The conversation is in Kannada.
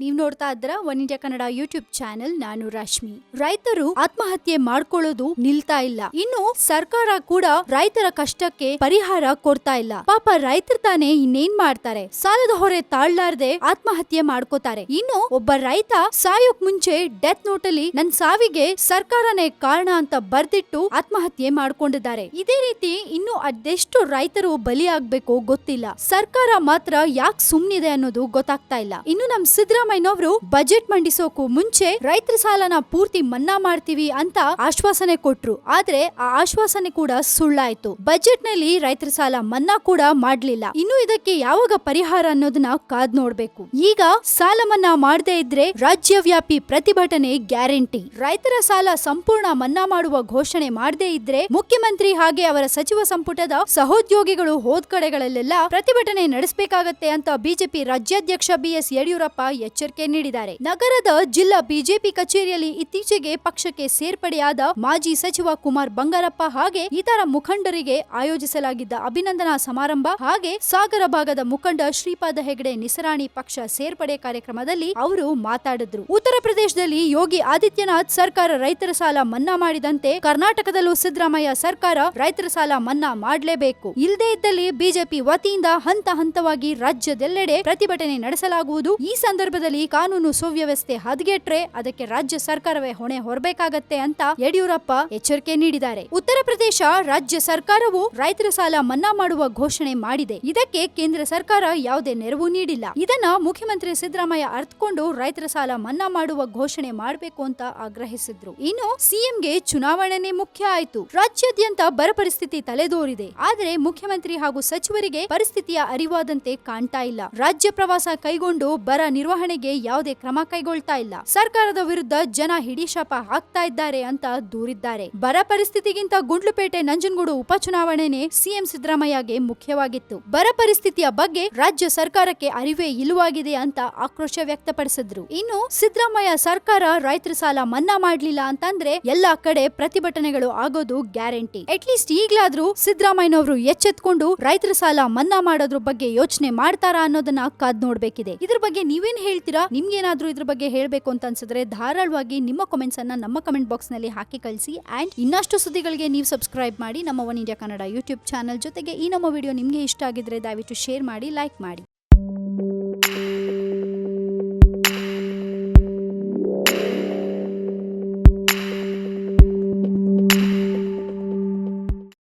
ನೀವ್ ನೋಡ್ತಾ ಇದ್ರ One India Kannada YouTube channel, ನಾನು ರಶ್ಮಿ. ರೈತರು ಆತ್ಮಹತ್ಯೆ ಮಾಡ್ಕೊಳ್ಳೋದು ನಿಲ್ತಾ ಇಲ್ಲ. ಇನ್ನು ಸರ್ಕಾರ ಕೂಡ ರೈತರ ಕಷ್ಟಕ್ಕೆ ಪರಿಹಾರ ಕೊಡ್ತಾ ಇಲ್ಲ. ಪಾಪ ರೈತರು ತಾನೇ ಇನ್ನೇನ್ ಮಾಡ್ತಾರೆ? ಸಾಲದ ಹೊರೆ ತಾಳ್ಲಾರ್ದೆ ಆತ್ಮಹತ್ಯೆ ಮಾಡ್ಕೋತಾರೆ. ಇನ್ನು ಒಬ್ಬ ರೈತ ಸಾಯೋಕ್ ಮುಂಚೆ ಡೆತ್ ನೋಟ್ ಅಲ್ಲಿ ನನ್ ಸಾವಿಗೆ ಸರ್ಕಾರನೇ ಕಾರಣ ಅಂತ ಬರ್ದಿಟ್ಟು ಆತ್ಮಹತ್ಯೆ ಮಾಡ್ಕೊಂಡಿದ್ದಾರೆ. ಇದೇ ರೀತಿ ಇನ್ನು ಅದೆಷ್ಟು ರೈತರು ಬಲಿಯಾಗ್ಬೇಕು ಗೊತ್ತಿಲ್ಲ. ಸರ್ಕಾರ ಮಾತ್ರ ಯಾಕೆ ಸುಮ್ನಿದೆ ಅನ್ನೋದು ಗೊತ್ತಾಗ್ತಾ ಇಲ್ಲ. ಇನ್ನು ನಮ್ ಸಿದ್ದರಾಮಯ್ಯನವರು ಬಜೆಟ್ ಮಂಡಿಸೋಕು ಮುಂಚೆ ರೈತರ ಸಾಲನ ಪೂರ್ತಿ ಮನ್ನಾ ಮಾಡ್ತೀವಿ ಅಂತ ಆಶ್ವಾಸನೆ ಕೊಟ್ರು. ಆದ್ರೆ ಆ ಆಶ್ವಾಸನೆ ಕೂಡ ಸುಳ್ಳಾಯ್ತು. ಬಜೆಟ್ನಲ್ಲಿ ರೈತರ ಸಾಲ ಮನ್ನಾ ಕೂಡ ಮಾಡ್ಲಿಲ್ಲ. ಇನ್ನು ಇದಕ್ಕೆ ಯಾವಾಗ ಪರಿಹಾರ ಅನ್ನೋದನ್ನ ಕಾದ್ ನೋಡ್ಬೇಕು. ಈಗ ಸಾಲ ಮನ್ನಾ ಮಾಡದೇ ಇದ್ರೆ ರಾಜ್ಯವ್ಯಾಪಿ ಪ್ರತಿಭಟನೆ ಗ್ಯಾರಂಟಿ. ರೈತರ ಸಾಲ ಸಂಪೂರ್ಣ ಮನ್ನಾ ಮಾಡುವ ಘೋಷಣೆ ಮಾಡದೇ ಇದ್ರೆ ಮುಖ್ಯಮಂತ್ರಿ ಹಾಗೆ ಅವರ ಸಚಿವ ಸಂಪುಟದ ಸಹೋದ್ಯೋಗಿಗಳು ಹೋದ್ ಕಡೆಗಳಲ್ಲೆಲ್ಲ ಪ್ರತಿಭಟನೆ ನಡೆಸಬೇಕಾಗತ್ತೆ ಅಂತ ಬಿಜೆಪಿ ರಾಜ್ಯಾಧ್ಯಕ್ಷ ಬಿಎಸ್ ಯಡಿಯೂರಪ್ಪ ಎಚ್ಚರಿಕೆ ನೀಡಿದ್ದಾರೆ. ನಗರದ ಜಿಲ್ಲಾ ಬಿಜೆಪಿ ಕಚೇರಿಯಲ್ಲಿ ಇತ್ತೀಚೆಗೆ ಪಕ್ಷಕ್ಕೆ ಸೇರ್ಪಡೆಯಾದ ಮಾಜಿ ಸಚಿವ ಕುಮಾರ್ ಬಂಗಾರಪ್ಪ ಹಾಗೆ ಇತರ ಮುಖಂಡರಿಗೆ ಆಯೋಜಿಸಲಾಗಿದ್ದ ಅಭಿನಂದನಾ ಸಮಾರಂಭ ಹಾಗೆ ಸಾಗರ ಭಾಗದ ಮುಖಂಡ ಶ್ರೀಪಾದ ಹೆಗಡೆ ನಿಸರಾಣಿ ಪಕ್ಷ ಸೇರ್ಪಡೆ ಕಾರ್ಯಕ್ರಮದಲ್ಲಿ ಅವರು ಮಾತಾಡಿದ್ರು. ಉತ್ತರ ಪ್ರದೇಶದಲ್ಲಿ ಯೋಗಿ ಆದಿತ್ಯನಾಥ್ ಸರ್ಕಾರ ರೈತರ ಸಾಲ ಮನ್ನಾ ಮಾಡಿದಂತೆ ಕರ್ನಾಟಕದಲ್ಲೂ ಸಿದ್ದರಾಮಯ್ಯ ಸರ್ಕಾರ ರೈತರ ಸಾಲ ಮನ್ನಾ ಮಾಡಲೇಬೇಕು. ಇಲ್ಲದೇ ಇದ್ದಲ್ಲಿ ಬಿಜೆಪಿ ವತಿಯಿಂದ ಹಂತ ಹಂತವಾಗಿ ರಾಜ್ಯದೆಲ್ಲೆಡೆ ಪ್ರತಿಭಟನೆ ನಡೆಸಲಾಗುವುದು. ಈ ಸಂದರ್ಭದಲ್ಲಿ ಕಾನೂನು ಸುವ್ಯವಸ್ಥೆ ಹದಗೆಟ್ರೆ ಅದಕ್ಕೆ ರಾಜ್ಯ ಸರ್ಕಾರವೇ ಹೊಣೆ ಹೊರಬೇಕಾಗತ್ತೆ ಅಂತ ಯಡಿಯೂರಪ್ಪ ಎಚ್ಚರಿಕೆ ನೀಡಿದ್ದಾರೆ. ಉತ್ತರ ಪ್ರದೇಶ ರಾಜ್ಯ ಸರ್ಕಾರವು ರೈತರ ಸಾಲ ಮನ್ನಾ ಮಾಡುವ ಘೋಷಣೆ ಮಾಡಿದೆ. ಇದಕ್ಕೆ ಕೇಂದ್ರ ಸರ್ಕಾರ ಯಾವುದೇ ನೆರವು ನೀಡಿಲ್ಲ. ಇದನ್ನ ಮುಖ್ಯಮಂತ್ರಿ ಸಿದ್ದರಾಮಯ್ಯ ಅರ್ಥಕೊಂಡು ರೈತರ ಸಾಲ ಮನ್ನಾ ಮಾಡುವ ಘೋಷಣೆ ಮಾಡಬೇಕು ಅಂತ ಆಗ್ರಹಿಸಿದ್ರು. ಇನ್ನು ಸಿಎಂಗೆ ಚುನಾವಣೆನೇ ಮುಖ್ಯ ಆಯ್ತು. ರಾಜ್ಯಾದ್ಯಂತ ಬರ ಪರಿಸ್ಥಿತಿ ತಲೆದೋರಿದೆ. ಆದರೆ ಮುಖ್ಯಮಂತ್ರಿ ಹಾಗೂ ಸಚಿವರಿಗೆ ಪರಿಸ್ಥಿತಿಯ ಅರಿವಾದಂತೆ ಕಾಣ್ತಾ ಇಲ್ಲ. ರಾಜ್ಯ ಪ್ರವಾಸ ಕೈಗೊಂಡು ಬರ ನಿರ್ವಹಣೆಗೆ ಯಾವುದೇ ಕ್ರಮ ಕೈಗೊಳ್ತಾ ಇಲ್ಲ. ಸರ್ಕಾರದ ವಿರುದ್ಧ ಜನ ಹಿಡಿಶಾಪ ಹಾಕ್ತಾ ಇದ್ದಾರೆ ಅಂತ ದೂರಿದ್ದಾರೆ. ಬರ ಪರಿಸ್ಥಿತಿಗಿಂತ ಗುಂಡ್ಲುಪೇಟೆ ನಂಜನಗೂಡು ಉಪಚುನಾವಣೆನೇ ಸಿಎಂ ಸಿದ್ದರಾಮಯ್ಯಗೆ ಮುಖ್ಯವಾಗಿತ್ತು. ಬರ ಪರಿಸ್ಥಿತಿಯ ಬಗ್ಗೆ ರಾಜ್ಯ ಸರ್ಕಾರಕ್ಕೆ ಅರಿವೇ ಇಲ್ಲವಾಗಿದೆ ಅಂತ ಆಕ್ರೋಶ ವ್ಯಕ್ತಪಡಿಸಿದ್ರು. ಇನ್ನು ಸಿದ್ದರಾಮಯ್ಯ ಸರ್ಕಾರ ರೈತರ ಸಾಲ ಮನ್ನಾ ಮಾಡ್ಲಿಲ್ಲ ಅಂತಂದ್ರೆ ಎಲ್ಲಾ ಕಡೆ ಪ್ರತಿಭಟನೆಗಳು ಆಗೋದು ಗ್ಯಾರಂಟಿ. ಅಟ್ಲೀಸ್ಟ್ ಈಗ್ಲಾದ್ರೂ ಸಿದ್ದರಾಮಯ್ಯನವರು ಎಚ್ಚೆತ್ಕೊಂಡು ರೈತರ ಸಾಲ ಮನ್ನಾ ಮಾಡೋದ್ರ ಬಗ್ಗೆ ಯೋಚನೆ ಮಾಡ್ತಾರಾ ಅನ್ನೋದನ್ನ ಕಾದ್ ನೋಡ್ಬೇಕಿದೆ ಇದ್ರ ಬಗ್ಗೆ ನೀವೇನ್ ಹೇಳ್ತೀರಾ? ನಿಮ್ಗೇನಾದ್ರೂ ಇದ್ರ ಬಗ್ಗೆ ಹೇಳಬೇಕು ಅಂತ ಅನ್ಸಿದ್ರೆ ಧಾರಾಳವಾಗಿ ನಿಮ್ಮ ಕಾಮೆಂಟ್ಸ್ ಅನ್ನ ನಮ್ಮ ಕಮೆಂಟ್ ಬಾಕ್ಸ್ನಲ್ಲಿ ಹಾಕಿ ಕಳಿಸಿ. ಅಂಡ್ ಇನ್ನಷ್ಟು ಸುದ್ದಿಗಳಿಗೆ ನೀವು ಸಬ್ಸ್ಕ್ರೈಬ್ ಮಾಡಿ ನಮ್ಮ One India Kannada YouTube channel ಜೊತೆಗೆ ಈ ನಮ್ಮ ವಿಡಿಯೋ ನಿಮ್ಗೆ ಇಷ್ಟ ಆಗಿದ್ರೆ ದಯವಿಟ್ಟು ಶೇರ್ ಮಾಡಿ ಲೈಕ್ ಮಾಡಿ.